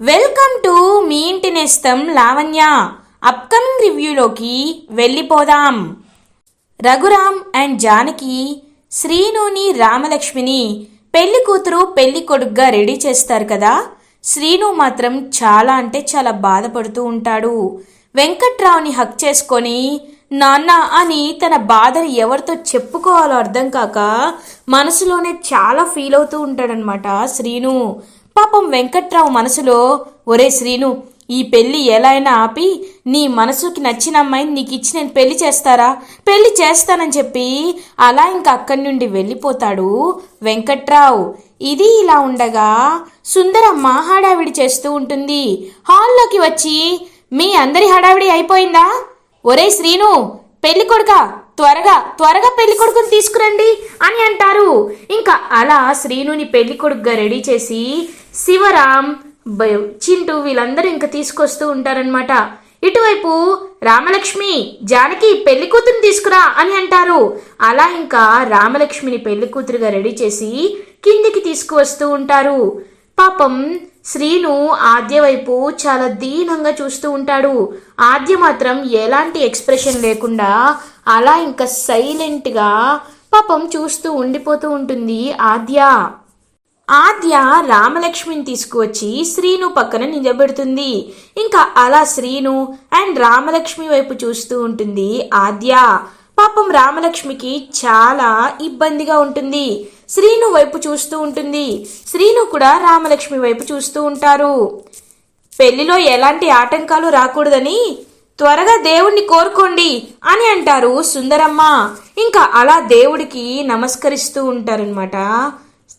Welcome to me ఇంటి నేస్తం Lavanya. Upcoming రివ్యూలోకి వెళ్ళిపోదాం. రఘురామ్ అండ్ జానకి శ్రీనుని రామలక్ష్మిని పెళ్ళి కూతురు పెళ్ళి కొడుగ్గా రెడీ చేస్తారు కదా? శ్రీను మాత్రం చాలా అంటే చాలా బాధపడుతూ ఉంటాడు. వెంకట్రావుని హక్ చేసుకొని నాన్న అని తన బాధని ఎవరితో చెప్పుకోవాలో అర్థం కాక మనసులోనే చాలా ఫీల్ అవుతూ ఉంటాడనమాట శ్రీను. పాపం వెంకట్రావు మనసులో ఒరే శ్రీను ఈ పెళ్ళి ఎలా అయినా ఆపి నీ మనసుకి నచ్చిన అమ్మాయిని నీకు ఇచ్చి నేను పెళ్ళి చేస్తారా? పెళ్ళి చేస్తానని చెప్పి అలా ఇంకా అక్కడి నుండి వెళ్ళిపోతాడు వెంకట్రావు. ఇది ఇలా ఉండగా సుందరమ్మ హడావిడి చేస్తూ ఉంటుంది. హాల్లోకి వచ్చి మీ అందరి హడావిడి అయిపోయిందా? ఒరే శ్రీను పెళ్ళి కొడుక త్వరగా త్వరగా పెళ్ళి కొడుకుని తీసుకురండి అని అంటారు. ఇంకా అలా శ్రీనుని పెళ్ళి కొడుకుగా రెడీ చేసి శివరాం బ- చింటూ వీళ్ళందరూ ఇంకా తీసుకొస్తూ ఉంటారనమాట ఇటువైపు రామలక్ష్మి జానకి పెళ్ళి కూతురుని తీసుకురా అని అంటారు. అలా ఇంకా రామలక్ష్మిని పెళ్ళి కూతురుగా రెడీ చేసి కిందికి తీసుకువస్తూ ఉంటారు. పాపం శ్రీను ఆద్య వైపు చాలా దీనంగా చూస్తూ ఉంటాడు. ఆద్య మాత్రం ఎలాంటి ఎక్స్ప్రెషన్ లేకుండా అలా ఇంకా సైలెంట్గా పాపం చూస్తూ ఉండిపోతూ ఉంటుంది ఆద్య. ఆద్య రామలక్ష్మిని తీసుకువచ్చి శ్రీను పక్కన నిలబెడుతుంది. ఇంకా అలా శ్రీను అండ్ రామలక్ష్మి వైపు చూస్తూ ఉంటుంది ఆద్య. పాపం రామలక్ష్మికి చాలా ఇబ్బందిగా ఉంటుంది. శ్రీను వైపు చూస్తూ ఉంటుంది. శ్రీను కూడా రామలక్ష్మి వైపు చూస్తూ ఉంటారు. పెళ్ళిలో ఎలాంటి ఆటంకాలు రాకూడదని త్వరగా దేవుణ్ణి కోరుకోండి అని అంటారు సుందరమ్మ. ఇంకా అలా దేవుడికి నమస్కరిస్తూ ఉంటారనమాట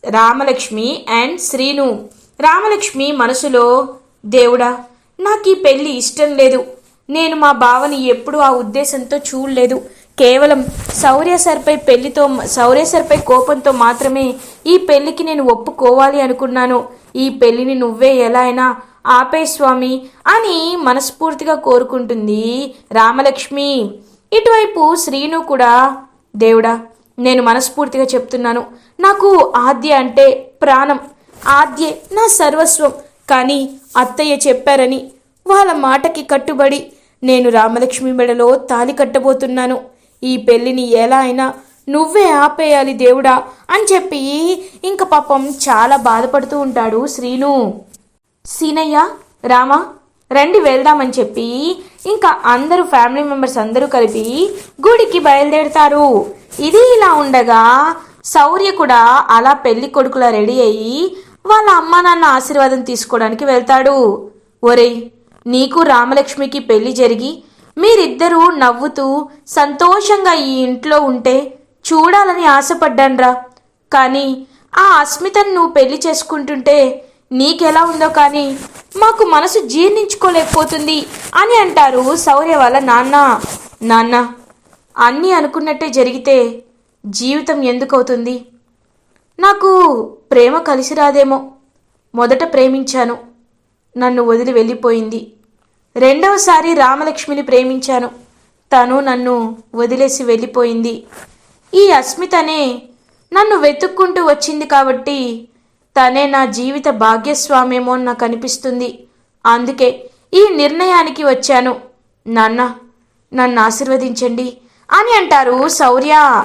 రామలక్ష్మి అండ్ శ్రీను. రామలక్ష్మి మనసులో దేవుడా నాకు ఈ పెళ్ళి ఇష్టం లేదు. నేను మా బావని ఎప్పుడూ ఆ ఉద్దేశంతో చూడలేదు. కేవలం శౌర్య సర్పై పెళ్ళితో శౌర్య సర్పై కోపంతో మాత్రమే ఈ పెళ్ళికి నేను ఒప్పుకోవాలి అనుకున్నాను. ఈ పెళ్ళిని నువ్వే ఎలా అయినా ఆపే స్వామి అని మనస్ఫూర్తిగా కోరుకుంటుంది రామలక్ష్మి. ఇటువైపు శ్రీను కూడా దేవుడా నేను మనస్ఫూర్తిగా చెప్తున్నాను. నాకు ఆద్య అంటే ప్రాణం. ఆద్యే నా సర్వస్వం. కానీ అత్తయ్య చెప్పారని వాళ్ళ మాటకి కట్టుబడి నేను రామలక్ష్మి మెడలో తాలి కట్టబోతున్నాను. ఈ పెళ్ళిని ఎలా అయినా నువ్వే ఆపేయాలి దేవుడా అని చెప్పి ఇంక పాపం చాలా బాధపడుతూ ఉంటాడు శ్రీను. సీనయ్య రామా రండి వెళ్దామని చెప్పి ఇంకా అందరూ ఫ్యామిలీ మెంబర్స్ అందరూ కలిపి గుడికి బయలుదేరుతారు. ఇది ఇలా ఉండగా శౌర్య కూడా అలా పెళ్ళి కొడుకులా రెడీ అయ్యి వాళ్ళ అమ్మా నాన్న ఆశీర్వాదం తీసుకోవడానికి వెళ్తాడు. ఒరేయ్ నీకు రామలక్ష్మికి పెళ్ళి జరిగి మీరిద్దరూ నవ్వుతూ సంతోషంగా ఈ ఇంట్లో ఉంటే చూడాలని ఆశపడ్డాన్రా. కానీ ఆ అస్మితను నువ్వు పెళ్ళి చేసుకుంటుంటే నీకెలా ఉందో కానీ మాకు మనసు జీర్ణించుకోలేకపోతుంది అని అంటారు శౌర్య వాళ్ళ నాన్న. నాన్న అన్నీ అనుకున్నట్టే జరిగితే జీవితం ఎందుకవుతుంది? నాకు ప్రేమ కలిసి రాదేమో. మొదట ప్రేమించాను. నన్ను వదిలి వెళ్ళిపోయింది. రెండవసారి రామలక్ష్మిని ప్రేమించాను. తను నన్ను వదిలేసి వెళ్ళిపోయింది. ఈ అస్మితనే నన్ను వెతుక్కుంటూ వచ్చింది కాబట్టి తనే నా జీవిత భాగ్యస్వామేమో అని నాకు అనిపిస్తుంది. అందుకే ఈ నిర్ణయానికి వచ్చాను. నాన్న నన్ను ఆశీర్వదించండి అని అంటారు శౌర్య.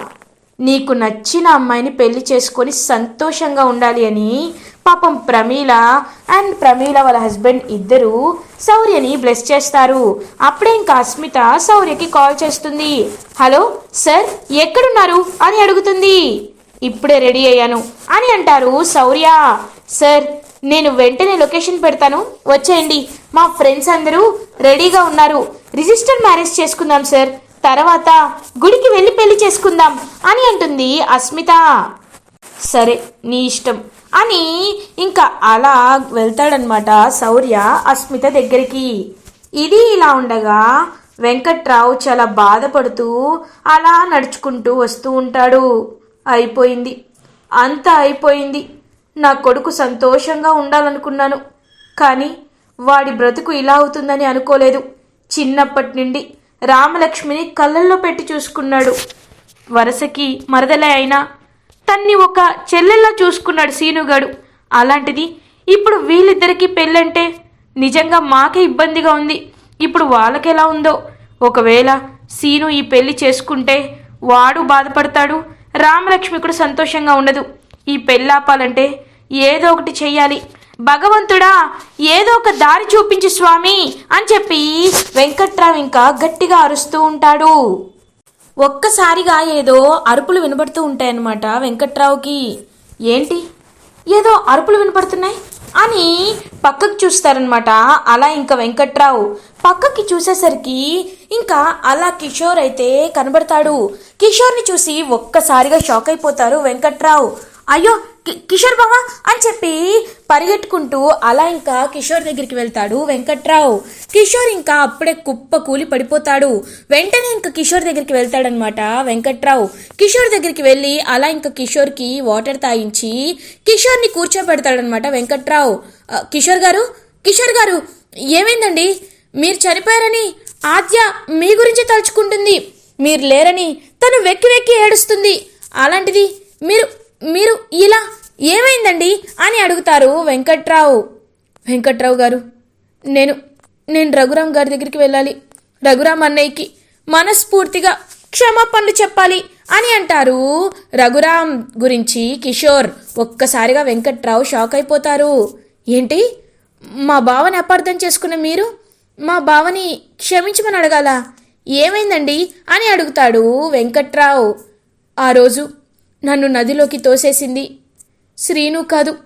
నీకు నచ్చిన అమ్మాయిని పెళ్ళి చేసుకొని సంతోషంగా ఉండాలి అని పాపం ప్రమీల అండ్ ప్రమీల వాళ్ళ హస్బెండ్ ఇద్దరు శౌర్యని బ్లెస్ చేస్తారు. అప్పుడే ఇంకా అస్మిత శౌర్యకి కాల్ చేస్తుంది. హలో సార్ ఎక్కడున్నారు? అని అడుగుతుంది. ఇప్పుడే రెడీ అయ్యాను అని అంటారు శౌర్య. సార్ నేను వెంటనే లొకేషన్ పెడతాను. వచ్చేయండి. మా ఫ్రెండ్స్ అందరూ రెడీగా ఉన్నారు. రిజిస్టర్ మ్యారేజ్ చేసుకుందాం సార్. తర్వాత గుడికి వెళ్ళి పెళ్ళి చేసుకుందాం అని అంటుంది అస్మిత. సరే నీ ఇష్టం అని ఇంకా అలా వెళ్తాడనమాట శౌర్య అస్మిత దగ్గరికి. ఇది ఇలా ఉండగా వెంకట్రావు చాలా బాధపడుతూ అలా నడుచుకుంటూ వస్తూ ఉంటాడు. అయిపోయింది. అంతా అయిపోయింది. నా కొడుకు సంతోషంగా ఉండాలనుకున్నాను. కానీ వాడి బ్రతుకు ఇలా అవుతుందని అనుకోలేదు. చిన్నప్పటి నుండి రామలక్ష్మిని కళ్ళల్లో పెట్టి చూసుకున్నాడు. వరసకి మరదలే అయినా తన్ని ఒక చెల్లెల్లా చూసుకున్నాడు సీనుగాడు. అలాంటిది ఇప్పుడు వీళ్ళిద్దరికీ పెళ్ళంటే నిజంగా మాకే ఇబ్బందిగా ఉంది. ఇప్పుడు వాళ్ళకెలా ఉందో? ఒకవేళ సీను ఈ పెళ్ళి చేసుకుంటే వాడు బాధపడతాడు రామలక్ష్మి కూడా సంతోషంగా ఉండదు. ఈ పెళ్ళాపాలంటే ఏదో ఒకటి చెయ్యాలి. భగవంతుడా ఏదో ఒక దారి చూపించు స్వామి అని చెప్పి వెంకట్రావు ఇంకా గట్టిగా అరుస్తూ ఉంటాడు. ఒక్కసారిగా ఏదో అరుపులు వినబడుతూ ఉంటాయన్నమాట వెంకట్రావుకి. ఏంటి? ఏదో అరుపులు వినపడుతున్నాయి? అని పక్కకి చూస్తారనమాట అలా ఇంకా వెంకట్రావు పక్కకి చూసేసరికి ఇంకా అలా కిషోర్ అయితే కనబడతాడు. కిషోర్ని చూసి ఒక్కసారిగా షాక్ అయిపోతారు వెంకట్రావు. అయ్యో కిషోర్ బావా అని చెప్పి పరిగెట్టుకుంటూ అలా ఇంకా కిషోర్ దగ్గరికి వెళ్తాడు వెంకట్రావు. కిషోర్ ఇంకా అప్పుడే కుప్ప కూలి పడిపోతాడు. వెంటనే ఇంకా కిషోర్ దగ్గరికి వెళ్తాడనమాట వెంకట్రావు. కిషోర్ దగ్గరికి వెళ్ళి అలా ఇంకా కిషోర్కి వాటర్ తాగించి కిషోర్ని కూర్చోబెడతాడనమాట వెంకట్రావు. కిషోర్ గారు కిషోర్ గారు ఏమైందండి? మీరు చనిపోయారని ఆద్య మీ గురించి తలుచుకుంటుంది. మీరు లేరని తను వెక్కి వెక్కి ఏడుస్తుంది. అలాంటిది మీరు మీరు ఇలా ఏమైందండి అని అడుగుతారు వెంకట్రావు. వెంకట్రావు గారు నేను నేను రఘురామ్ గారి దగ్గరికి వెళ్ళాలి. రఘురామ్ అన్నయ్యకి మనస్ఫూర్తిగా క్షమాపణలు చెప్పాలి అని అంటారు రఘురామ్ గురించి కిషోర్. ఒక్కసారిగా వెంకట్రావు షాక్ అయిపోతారు. ఏంటి? మా బావని అపార్థం చేసుకున్న మీరు మా బావని క్షమించమని అడగాల? ఏమైందండి అని అడుగుతాడు వెంకట్రావు. ఆ రోజు నన్ను నదిలోకి తోసేసింది. శ్రీను కాదు.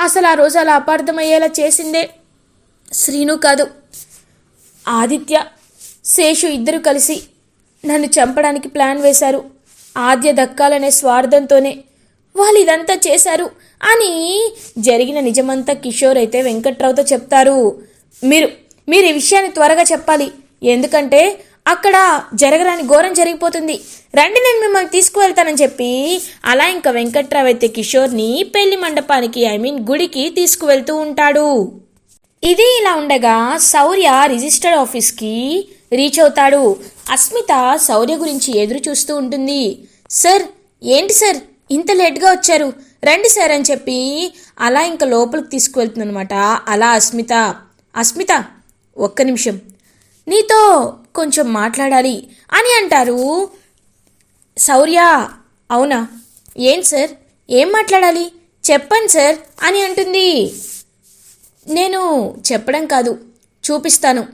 అసలు ఆ రోజు అలా అపార్థమయ్యేలా చేసిందే శ్రీను కాదు. ఆదిత్య శేషు ఇద్దరు కలిసి నన్ను చంపడానికి ప్లాన్ వేశారు. ఆద్య దక్కాలనే స్వార్థంతోనే వాళ్ళు ఇదంతా చేశారు అని జరిగిన నిజమంతా కిషోర్ అయితే వెంకట్రావుతో చెప్తారు. మీరు మీరు ఈ విషయాన్ని త్వరగా చెప్పాలి. ఎందుకంటే అక్కడ జరగరాని ఘోరం జరిగిపోతుంది. రండి నేను మిమ్మల్ని తీసుకువెళ్తానని చెప్పి అలా ఇంకా వెంకట్రావు అయితే కిషోర్ని పెళ్ళి మండపానికి ఐ మీన్ గుడికి తీసుకువెళ్తూ ఉంటాడు. ఇది ఇలా ఉండగా శౌర్య రిజిస్టర్డ్ ఆఫీస్కి రీచ్ అవుతాడు. అస్మిత శౌర్య గురించి ఎదురు చూస్తూ ఉంటుంది. సార్ ఏంటి సార్? ఇంత లేట్గా వచ్చారు. రండి సార్ అని చెప్పి అలా ఇంకా లోపలికి తీసుకువెళ్తుందనమాట అలా అస్మిత. అస్మిత ఒక్క నిమిషం. నీతో కొంచెం మాట్లాడాలి అని అంటారు. శౌర్య అవునా? ఏం సార్? ఏం మాట్లాడాలి? చెప్పండి సార్ అని అంటుంది. నేను చెప్పడం కాదు చూపిస్తాను.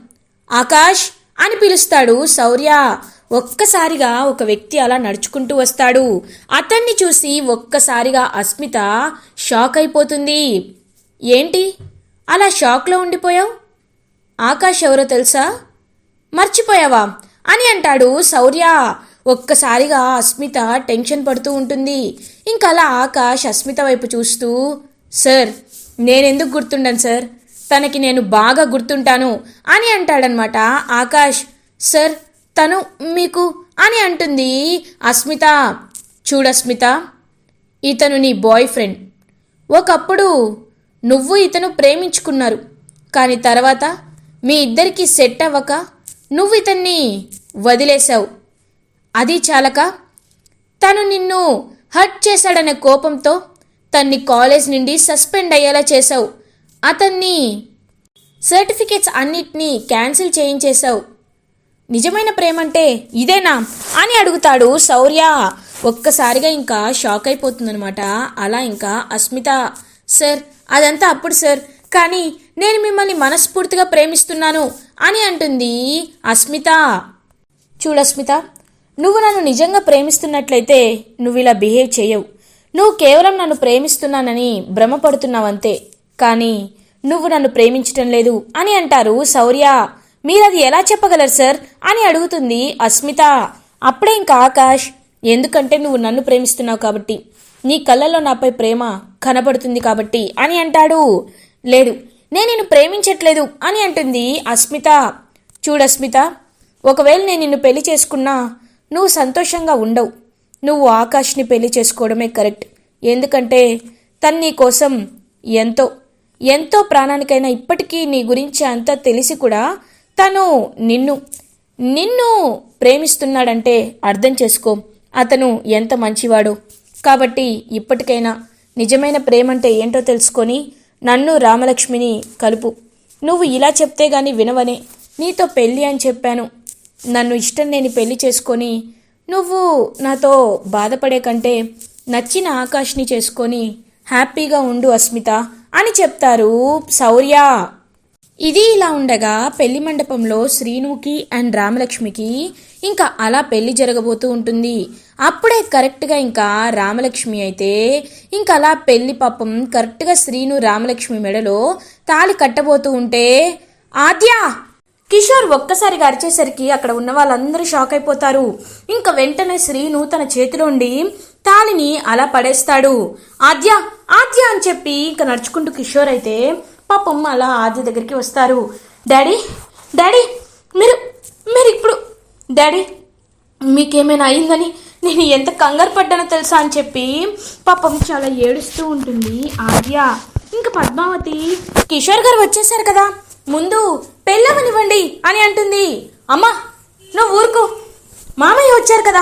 ఆకాష్ అని పిలుస్తాడు శౌర్య. ఒక్కసారిగా ఒక వ్యక్తి అలా నడుచుకుంటూ వస్తాడు. అతన్ని చూసి ఒక్కసారిగా అస్మిత షాక్ అయిపోతుంది. ఏంటి? అలా షాక్లో ఉండిపోయావు? ఆకాష్ ఎవరో తెలుసా? మర్చిపోయావా? అని అంటాడు శౌర్య. ఒక్కసారిగా అస్మిత టెన్షన్ పడుతూ ఉంటుంది. ఇంకలా ఆకాష్ అస్మిత వైపు చూస్తూ సార్ నేనెందుకు గుర్తుండను సార్? తనకి నేను బాగా గుర్తుంటాను అని అంటాడనమాట ఆకాష్. సార్ తను మీకు అని అంటుంది అస్మిత. చూడస్మిత ఇతను నీ బాయ్ ఫ్రెండ్. ఒకప్పుడు నువ్వు ఇతను ప్రేమించుకున్నారు. కానీ తర్వాత మీ ఇద్దరికి సెట్ అవ్వక నువ్వు ఇతన్ని వదిలేశావు. అది చాలక తను నిన్ను హర్ట్ చేశాడనే కోపంతో తన్ని కాలేజ్ నుండి సస్పెండ్ అయ్యేలా చేశావు. అతన్ని సర్టిఫికేట్స్ అన్నిటినీ క్యాన్సిల్ చేయించేశావు. నిజమైన ప్రేమంటే ఇదేనా అని అడుగుతాడు శౌర్య. ఒక్కసారిగా ఇంకా షాక్ అయిపోతుందనమాట అలా ఇంకా అస్మిత సార్ అదంతా అప్పుడు సార్. కానీ నేను మిమ్మల్ని మనస్ఫూర్తిగా ప్రేమిస్తున్నాను. అని అంటుంది అస్మిత. చూడస్మిత నువ్వు నన్ను నిజంగా ప్రేమిస్తున్నట్లయితే నువ్వు ఇలా బిహేవ్ చేయవు. నువ్వు కేవలం నన్ను ప్రేమిస్తున్నానని భ్రమపడుతున్నావంతే కానీ నువ్వు నన్ను ప్రేమించటం లేదు అని అంటారు శౌర్య. మీరది ఎలా చెప్పగలరు సార్? అని అడుగుతుంది అస్మిత. అప్పుడే ఇంకా ఆకాష్ ఎందుకంటే నువ్వు నన్ను ప్రేమిస్తున్నావు కాబట్టి. నీ కళ్ళల్లో నాపై ప్రేమ కనబడుతుంది కాబట్టి అని అంటాడు. లేదు నేను నిన్ను ప్రేమించట్లేదు అని అంటుంది అస్మిత. చూడస్మిత ఒకవేళ నేను నిన్ను పెళ్ళి చేసుకున్నా నువ్వు సంతోషంగా ఉండవు. నువ్వు ఆకాష్ని పెళ్ళి చేసుకోవడమే కరెక్ట్. ఎందుకంటే తను నీ కోసం ఎంతో ఎంతో ప్రాణానికైనా ఇప్పటికీ నీ గురించి అంతా తెలిసి కూడా తను నిన్ను నిన్ను ప్రేమిస్తున్నాడంటే అర్థం చేసుకో. అతను ఎంత మంచివాడు. కాబట్టి ఇప్పటికైనా నిజమైన ప్రేమ అంటే ఏంటో తెలుసుకొని నన్ను రామలక్ష్మిని కలుపు. నువ్వు ఇలా చెప్తే గాని వినవనే. నీతో పెళ్ళి అని చెప్పాను. నన్ను ఇష్టం లేని పెళ్ళి చేసుకొని నువ్వు నాతో బాధపడే కంటే నచ్చిన ఆకాష్ని చేసుకొని హ్యాపీగా ఉండు అస్మిత అని చెప్తారు శౌర్య ఇది ఇలా ఉండగా పెళ్ళి మండపంలో శ్రీనుకి అండ్ రామలక్ష్మికి ఇంకా అలా పెళ్ళి జరగబోతూ ఉంటుంది. అప్పుడే కరెక్ట్గా ఇంకా రామలక్ష్మి అయితే ఇంకా అలా పెళ్ళి పాపం కరెక్ట్గా శ్రీను రామలక్ష్మి మెడలో తాళి కట్టబోతూ ఉంటే ఆద్య! కిషోర్ ఒక్కసారిగా అరిచేసరికి అక్కడ ఉన్న వాళ్ళందరూ షాక్ అయిపోతారు. ఇంకా వెంటనే శ్రీను తన చేతిలోండి తాళిని అలా పడేస్తాడు. ఆద్య! ఆద్య! అని చెప్పి ఇంకా నడుచుకుంటూ కిషోర్ అయితే పాపం అలా ఆది దగ్గరికి వస్తారు. డాడీ డాడీ మీరు మీరు ఇప్పుడు డాడీ మీకేమైనా అయిందని నేను ఎంత కంగారు పడ్డానో తెలుసా అని చెప్పి పాపం చాలా ఏడుస్తూ ఉంటుంది ఆద్య ఇంకా పద్మావతి కిషోర్ గారు వచ్చేసారు కదా. ముందు పెళ్ళవనివ్వండి అని అంటుంది. అమ్మా నువ్వు ఊరుకో. మామయ్య వచ్చారు కదా.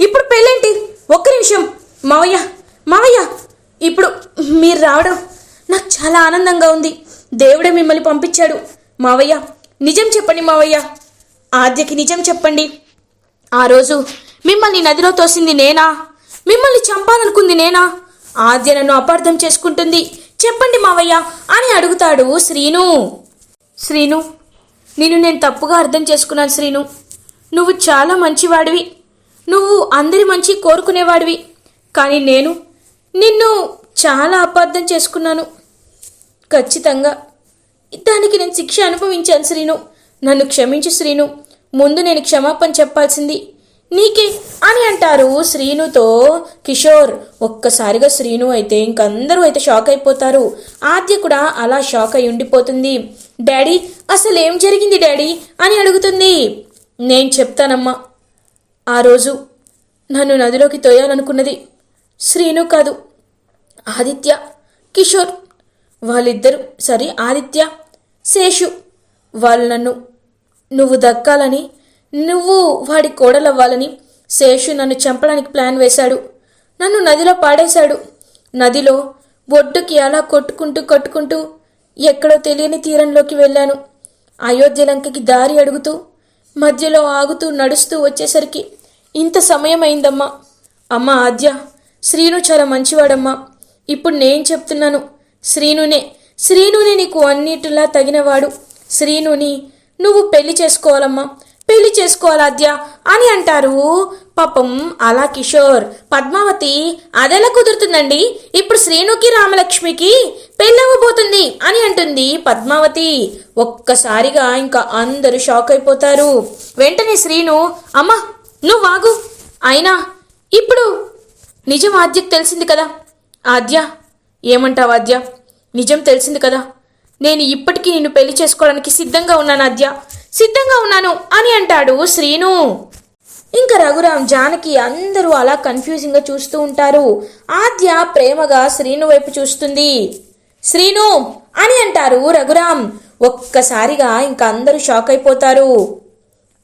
ఇప్పుడు పెళ్ళేంటి? ఒక్క నిమిషం. మావయ్య మావయ్య ఇప్పుడు మీరు రావడం. నాకు చాలా ఆనందంగా ఉంది. దేవుడే మిమ్మల్ని పంపించాడు. మావయ్య నిజం చెప్పండి మావయ్య. ఆద్యకి నిజం చెప్పండి. ఆ రోజు మిమ్మల్ని నదిలో తోసింది నేనా? మిమ్మల్ని చంపాలనుకుంది నేనా? ఆద్య నన్ను అపార్థం చేసుకుంటుంది. చెప్పండి మావయ్య అని అడుగుతాడు శ్రీను. శ్రీను నిన్ను నేను తప్పుగా అర్థం చేసుకున్నాను శ్రీను. నువ్వు చాలా మంచివాడివి. నువ్వు అందరి మంచి కోరుకునేవాడివి. కానీ నేను నిన్ను చాలా అపార్థం చేసుకున్నాను. ఖచ్చితంగా. దానికి నేను శిక్ష అనుభవించాను శ్రీను. నన్ను క్షమించు శ్రీను. ముందు నేను క్షమాపణ చెప్పాల్సింది. నీకే అని అంటారు శ్రీనుతో కిషోర్. ఒక్కసారిగా శ్రీను అయితే ఇంకందరూ అయితే షాక్ అయిపోతారు. ఆద్య కూడా అలా షాక్ అయి ఉండిపోతుంది. డాడీ అసలు ఏం జరిగింది డాడీ? అని అడుగుతుంది. నేను చెప్తానమ్మా. ఆ రోజు నన్ను నదిలోకి తోయాలనుకున్నది శ్రీను కాదు ఆదిత్య. కిషోర్ వాళ్ళిద్దరు సరే ఆదిత్య శేషు వాళ్ళు నన్ను నువ్వు దక్కాలని నువ్వు వాడి కోడలవ్వాలని శేషు నన్ను చంపడానికి ప్లాన్ వేశాడు. నన్ను నదిలో పాడేశాడు. నదిలో ఒడ్డుకి అలా కొట్టుకుంటూ కొట్టుకుంటూ ఎక్కడో తెలియని తీరంలోకి వెళ్ళాను. అయోధ్య లంకకి దారి అడుగుతూ మధ్యలో ఆగుతూ నడుస్తూ వచ్చేసరికి ఇంత సమయం అయిందమ్మా అమ్మ ఆద్య శ్రీను చాలా మంచివాడమ్మా. ఇప్పుడు నేను చెప్తున్నాను శ్రీనునే. శ్రీనుని నీకు అన్నిటిలా తగినవాడు. శ్రీనుని నువ్వు పెళ్ళి చేసుకోవాలమ్మా. పెళ్ళి చేసుకోవాలాద్య అని అంటారు పాపం అలా కిషోర్. పద్మావతి అదెలా కుదురుతుందండి. ఇప్పుడు శ్రీనుకి రామలక్ష్మికి పెళ్ళవ్వబోతుంది అని అంటుంది పద్మావతి. ఒక్కసారిగా ఇంకా అందరూ షాక్ అయిపోతారు. వెంటనే శ్రీను అమ్మా నువ్వు వాగు అయినా ఇప్పుడు నిజం ఆద్యకు తెలిసింది కదా. ఆద్య ఏమంటావు అద్య నిజం తెలిసింది కదా. నేను ఇప్పటికీ నిన్ను పెళ్ళి చేసుకోవడానికి సిద్ధంగా ఉన్నాను అద్య సిద్ధంగా ఉన్నాను అని అంటాడు శ్రీను. ఇంకా రఘురామ్ జానకి అందరూ అలా కన్ఫ్యూజింగ్గా చూస్తూ ఉంటారు. ఆద్య ప్రేమగా శ్రీను వైపు చూస్తుంది. శ్రీను అని అంటారు రఘురామ్. ఒక్కసారిగా ఇంకా అందరూ షాక్ అయిపోతారు.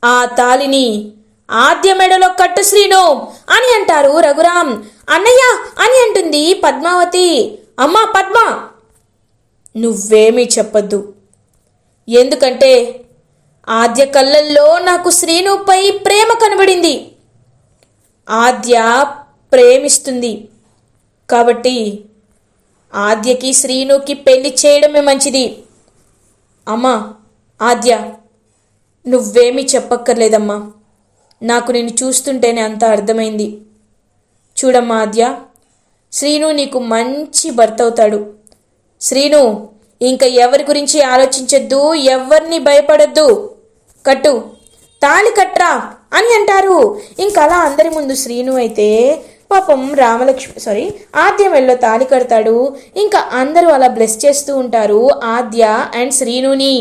ఆ తాలిని ఆద్య మెడలో కట్టు శ్రీను అని అంటారు రఘురామ్. అన్నయ్య అని అంటుంది పద్మావతి. అమ్మా పద్మ! నువ్వేమీ చెప్పొద్దు. ఎందుకంటే ఆద్య కళ్ళల్లో నాకు శ్రీనుపై ప్రేమ కనబడింది. ఆద్య ప్రేమిస్తుంది. కాబట్టి ఆద్యకి శ్రీనుకి పెళ్ళి చేయడమే మంచిది. అమ్మా ఆద్య నువ్వేమీ చెప్పక్కర్లేదమ్మా. నాకు నేను చూస్తుంటేనే అంతా అర్థమైంది. చూడమ్మా ఆద్య. శ్రీను నీకు మంచి భర్త అవుతాడు శ్రీను ఇంకా ఎవరి గురించి ఆలోచించొద్దు ఎవరిని భయపడొద్దు. కట్టు తాళి కట్రా అని అంటారు. ఇంకా అలా అందరి ముందు శ్రీను అయితే పాపం రామలక్ష్మి సారీ ఆద్య మెళ్ళలో తాళి కడతాడు. ఇంకా అందరూ అలా బ్లెస్ చేస్తూ ఉంటారు ఆద్య అండ్ శ్రీనుని.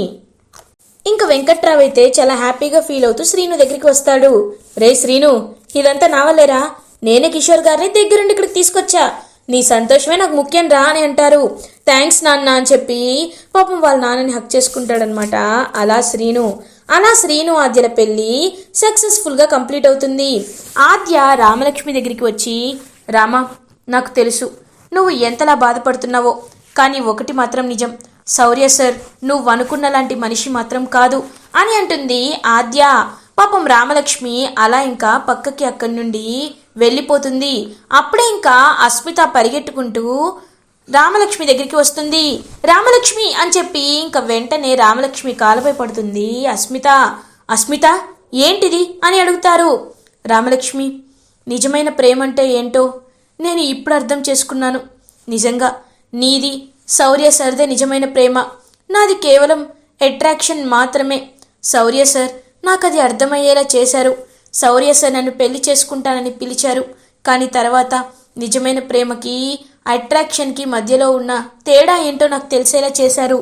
ఇంకా వెంకట్రావు అయితే చాలా హ్యాపీగా ఫీల్ అవుతూ శ్రీను దగ్గరికి వస్తాడు. రే శ్రీను ఇదంతా నా వల్లేరా? నేనే కిషోర్ గారిని దగ్గరుండి ఇక్కడికి తీసుకొచ్చా. నీ సంతోషమే నాకు ముఖ్యం రా అని అంటారు. థ్యాంక్స్ నాన్న అని చెప్పి పాపం వాళ్ళ నాన్నని హక్ చేసుకుంటాడనమాట. అలా శ్రీను. అలా శ్రీను ఆద్యల పెళ్ళి సక్సెస్ఫుల్గా కంప్లీట్ అవుతుంది. ఆద్య రామలక్ష్మి దగ్గరికి వచ్చి రామ నాకు తెలుసు. నువ్వు ఎంతలా బాధపడుతున్నావో. కానీ ఒకటి మాత్రం నిజం. శౌర్య సార్ నువ్వు అనుకున్న లాంటి మనిషి మాత్రం కాదు అని అంటుంది ఆద్య. పాపం రామలక్ష్మి అలా ఇంకా పక్కకి అక్కడి నుండి వెళ్ళిపోతుంది. అప్పుడే ఇంకా అస్మిత పరిగెట్టుకుంటూ రామలక్ష్మి దగ్గరికి వస్తుంది. రామలక్ష్మి అని చెప్పి ఇంకా వెంటనే రామలక్ష్మి కాలుపై పడుతుంది. అస్మిత అస్మిత ఏంటిది అని అడుగుతారు. రామలక్ష్మి నిజమైన ప్రేమ అంటే ఏంటో నేను ఇప్పుడు అర్థం చేసుకున్నాను. నిజంగా నీది శౌర్య సర్దే నిజమైన ప్రేమ. నాది కేవలం అట్రాక్షన్ మాత్రమే. శౌర్య సార్ నాకు అది అర్థమయ్యేలా చేశారు. శౌర్య సార్ నన్ను పెళ్ళి చేసుకుంటానని పిలిచారు. కానీ తర్వాత నిజమైన ప్రేమకి అట్రాక్షన్కి మధ్యలో ఉన్న తేడా ఏంటో నాకు తెలిసేలా చేశారు.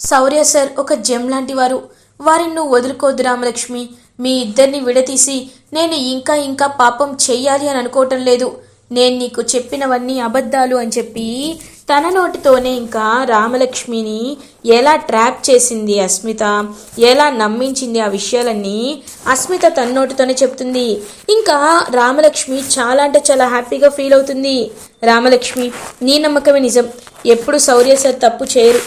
శౌర్య సార్ ఒక జెమ్ లాంటి వారు. వారిని నువ్వు వదులుకోద్దు రామలక్ష్మి. మీ ఇద్దరిని విడతీసి నేను ఇంకా ఇంకా పాపం చెయ్యాలి అని అనుకోవటం లేదు. నేను నీకు చెప్పినవన్నీ అబద్ధాలు అని చెప్పి తన నోటితోనే ఇంకా రామలక్ష్మిని ఎలా ట్రాప్ చేసింది అస్మిత? ఎలా నమ్మించింది ఆ విషయాలన్నీ అస్మిత తన నోటితోనే చెప్తుంది. ఇంకా రామలక్ష్మి చాలా అంటే చాలా హ్యాపీగా ఫీల్ అవుతుంది. రామలక్ష్మి నీ నమ్మకమే నిజం. ఎప్పుడు శౌర్య సార్ తప్పు చేయరు.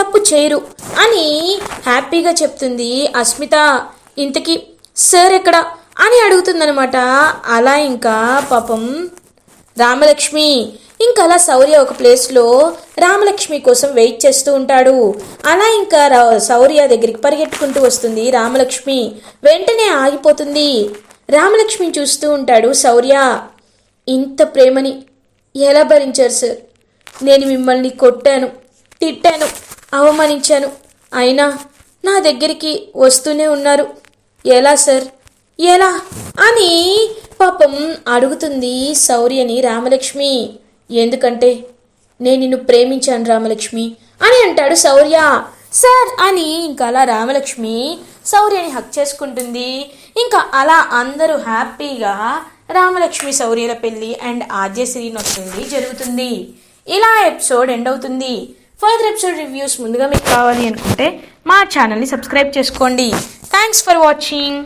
తప్పు చేయరు అని హ్యాపీగా చెప్తుంది అస్మిత. ఇంతకీ సార్ ఎక్కడ? అని అడుగుతుందనమాట అలా ఇంకా పాపం రామలక్ష్మి ఇంకా అలా శౌర్య ఒక ప్లేస్లో రామలక్ష్మి కోసం వెయిట్ చేస్తూ ఉంటాడు. అలా ఇంకా శౌర్య దగ్గరికి పరిగెట్టుకుంటూ వస్తుంది రామలక్ష్మి. వెంటనే ఆగిపోతుంది. రామలక్ష్మిని చూస్తూ ఉంటాడు శౌర్య. ఇంత ప్రేమని ఎలా భరించారు సార్? నేను మిమ్మల్ని కొట్టాను తిట్టాను అవమానించాను. అయినా నా దగ్గరికి వస్తూనే ఉన్నారు. ఎలా సార్? ఎలా? అని పాపం అడుగుతుంది శౌర్యని రామలక్ష్మి. ఎందుకంటే నేను నిన్ను ప్రేమించాను రామలక్ష్మి. అని అంటాడు శౌర్య. సార్ అని ఇంకా అలా రామలక్ష్మి శౌర్యని హక్ చేసుకుంటుంది. ఇంకా అలా అందరూ హ్యాపీగా రామలక్ష్మి శౌర్యల పెళ్ళి అండ్ ఆద్యశ్రీ వస్తుంది జరుగుతుంది. ఇలా ఎపిసోడ్ ఎండ్ అవుతుంది. ఫర్దర్ ఎపిసోడ్ రివ్యూస్ ముందుగా మీకు కావాలి అనుకుంటే మా ఛానల్ని సబ్స్క్రైబ్ చేసుకోండి. Thanks for watching.